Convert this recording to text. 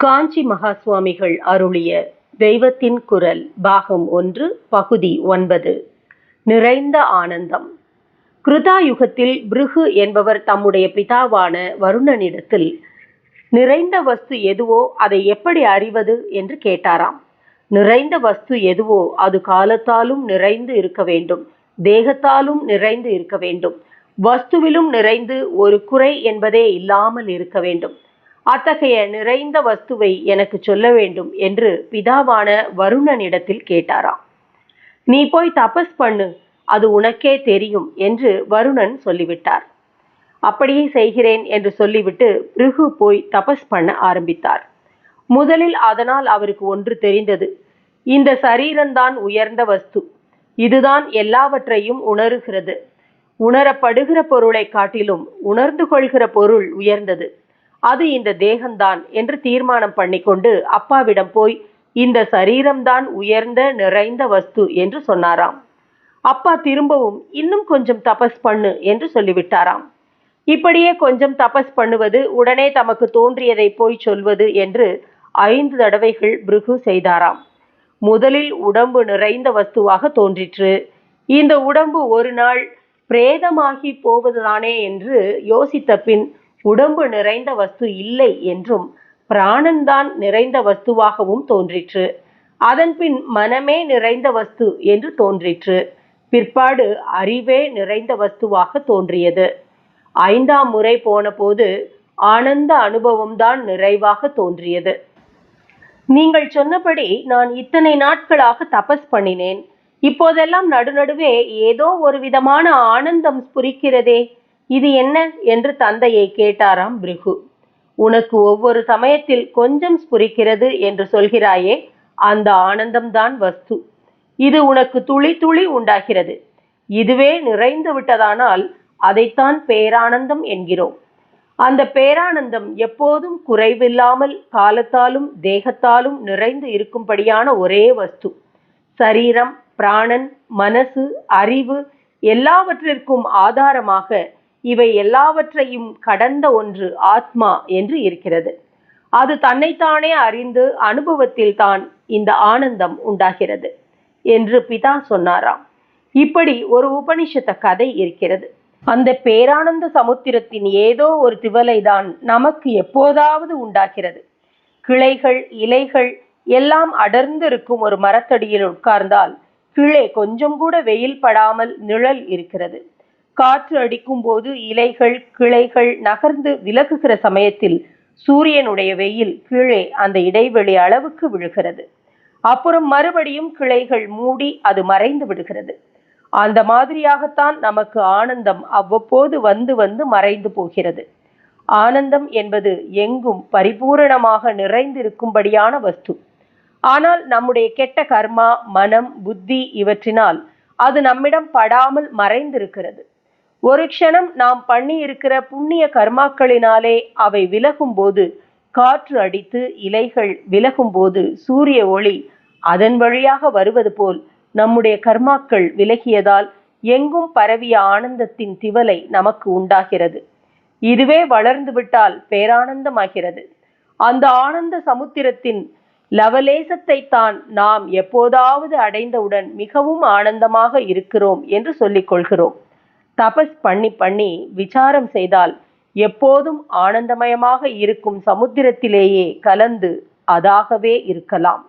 காஞ்சி மகா சுவாமிகள் அருளிய தெய்வத்தின் குரல் பாகம் ஒன்று பகுதி ஒன்பது. நிறைந்த ஆனந்தம். கிருதாயுகத்தில் பிருகு என்பவர் தம்முடைய பிதாவான வருணனிடத்தில் நிறைந்த வஸ்து எதுவோ அதை எப்படி அறிவது? என்று கேட்டாராம். நிறைந்த வஸ்து எதுவோ அது காலத்தாலும் நிறைந்து இருக்க வேண்டும் தேகத்தாலும் நிறைந்து இருக்க வேண்டும். வஸ்துவிலும் நிறைந்து ஒரு குறை என்பதே இல்லாமல் இருக்க வேண்டும். அத்தகைய நிறைந்த வஸ்துவை எனக்கு சொல்ல வேண்டும் என்று பிதாவான வருணனிடத்தில் கேட்டாராம். நீ போய் தபஸ் பண்ணு அது உனக்கே தெரியும் என்று வருணன் சொல்லிவிட்டார். அப்படியே செய்கிறேன் என்று சொல்லிவிட்டு பிருகு போய் தபஸ் பண்ண ஆரம்பித்தார். முதலில் அதனால் அவருக்கு ஒன்று தெரிந்தது. இந்த சரீரம்தான் உயர்ந்த வஸ்து. இதுதான் எல்லாவற்றையும் உணருகிறது. உணரப்படுகிற பொருளை காட்டிலும் உணர்ந்து கொள்கிற பொருள் உயர்ந்தது. அது இந்த தேகம்தான் என்று தீர்மானம் பண்ணிக்கொண்டு அப்பாவிடம் போய் இந்த சரீரம்தான் உயர்ந்த நிறைந்த வஸ்து என்று சொன்னாராம். அப்பா திரும்பவும் இன்னும் கொஞ்சம் தபஸ் பண்ணு என்று சொல்லிவிட்டாராம். இப்படியே கொஞ்சம் தபஸ் பண்ணுவது உடனே தமக்கு தோன்றியதை போய் சொல்வது என்று ஐந்து தடவைகள் பிருகு செய்தாராம். முதலில் உடம்பு நிறைந்த வஸ்துவாக தோன்றிற்று. இந்த உடம்பு ஒரு நாள் பிரேதமாகி போவதுதானே என்று யோசித்த பின் உடம்பு நிறைந்த வஸ்து இல்லை என்றும் பிராணன்தான் நிறைந்த வஸ்துவாகவும் தோன்றிற்று. அதன்பின் மனமே நிறைந்த வஸ்து என்று தோன்றிற்று. பிற்பாடு அறிவே நிறைந்த வஸ்துவாக தோன்றியது. ஐந்தாம் முறை போனபோது ஆனந்த அனுபவம்தான் நிறைவாக தோன்றியது. நீங்கள் சொன்னபடி நான் இத்தனை நாட்களாக தபஸ் பண்ணினேன். இப்போதெல்லாம் நடுநடுவே ஏதோ ஒரு விதமான ஆனந்தம் ஸ்புரிக்கிறதே. இது என்ன? என்று தந்தையை கேட்டாராம் பிருகு. உனக்கு ஒவ்வொரு சமயத்தில் கொஞ்சம் ஸ்புரிக்கிறது என்று சொல்கிறாயே அந்த ஆனந்தம்தான் வஸ்து. இது உனக்கு துளி துளி உண்டாகிறது. இதுவே நிறைந்து விட்டதானால் அதைத்தான் பேரானந்தம் என்கிறோம். அந்த பேரானந்தம் எப்போதும் குறைவில்லாமல் காலத்தாலும் தேகத்தாலும் நிறைந்து இருக்கும்படியான ஒரே வஸ்து. சரீரம் பிராணன் மனசு அறிவு எல்லாவற்றிற்கும் ஆதாரமாக இவை எல்லாவற்றையும் கடந்த ஒன்று ஆத்மா என்று இருக்கிறது. அது தன்னைத்தானே அறிந்து அனுபவத்தில் தான் இந்த ஆனந்தம் உண்டாகிறது என்று பிதா சொன்னாராம். இப்படி ஒரு உபனிஷத்த கதை இருக்கிறது. அந்த பேரானந்த சமுத்திரத்தின் ஏதோ ஒரு திவலை தான் நமக்கு எப்போதாவது உண்டாகிறது. கிளைகள் இலைகள் எல்லாம் அடர்ந்திருக்கும் ஒரு மரத்தடியில் உட்கார்ந்தால் கீழே கொஞ்சம் கூட வெயில் படாமல் நிழல் இருக்கிறது. காற்று அடிக்கும் போது இலைகள் கிளைகள் நகர்ந்து விலகுகிற சமயத்தில் சூரியனுடைய வெயில் கீழே அந்த இடைவெளி அளவுக்கு விழுகிறது. அப்புறம் மறுபடியும் கிளைகள் மூடி அது மறைந்து விடுகிறது. அந்த மாதிரியாகத்தான் நமக்கு ஆனந்தம் அவ்வப்போது வந்து வந்து மறைந்து போகிறது. ஆனந்தம் என்பது எங்கும் பரிபூரணமாக நிறைந்திருக்கும்படியான வஸ்து. ஆனால் நம்முடைய கெட்ட கர்மா மனம் புத்தி இவற்றினால் அது நம்மிடம் படாமல் மறைந்திருக்கிறது. ஒரு க்ஷணம் நாம் பண்ணி இருக்கிற புண்ணிய கர்மாக்களினாலே அவை விலகும் போது காற்று அடித்து இலைகள் விலகும் போது சூரிய ஒளி அதன் வழியாக வருவது போல் நம்முடைய கர்மாக்கள் விலகியதால் எங்கும் பரவிய ஆனந்தத்தின் திவலை நமக்கு உண்டாகிறது. இதுவே வளர்ந்து விட்டால் பேரானந்தமாகிறது. அந்த ஆனந்த சமுத்திரத்தின் லவலேசத்தை தான் நாம் எப்போதாவது அடைந்தவுடன் மிகவும் ஆனந்தமாக இருக்கிறோம் என்று சொல்லிக் கொள்கிறோம். தபஸ் பண்ணி பண்ணி விசாரம் செய்தால் எப்போதும் ஆனந்தமயமாக இருக்கும் சமுத்திரத்திலேயே கலந்து அதாகவே இருக்கலாம்.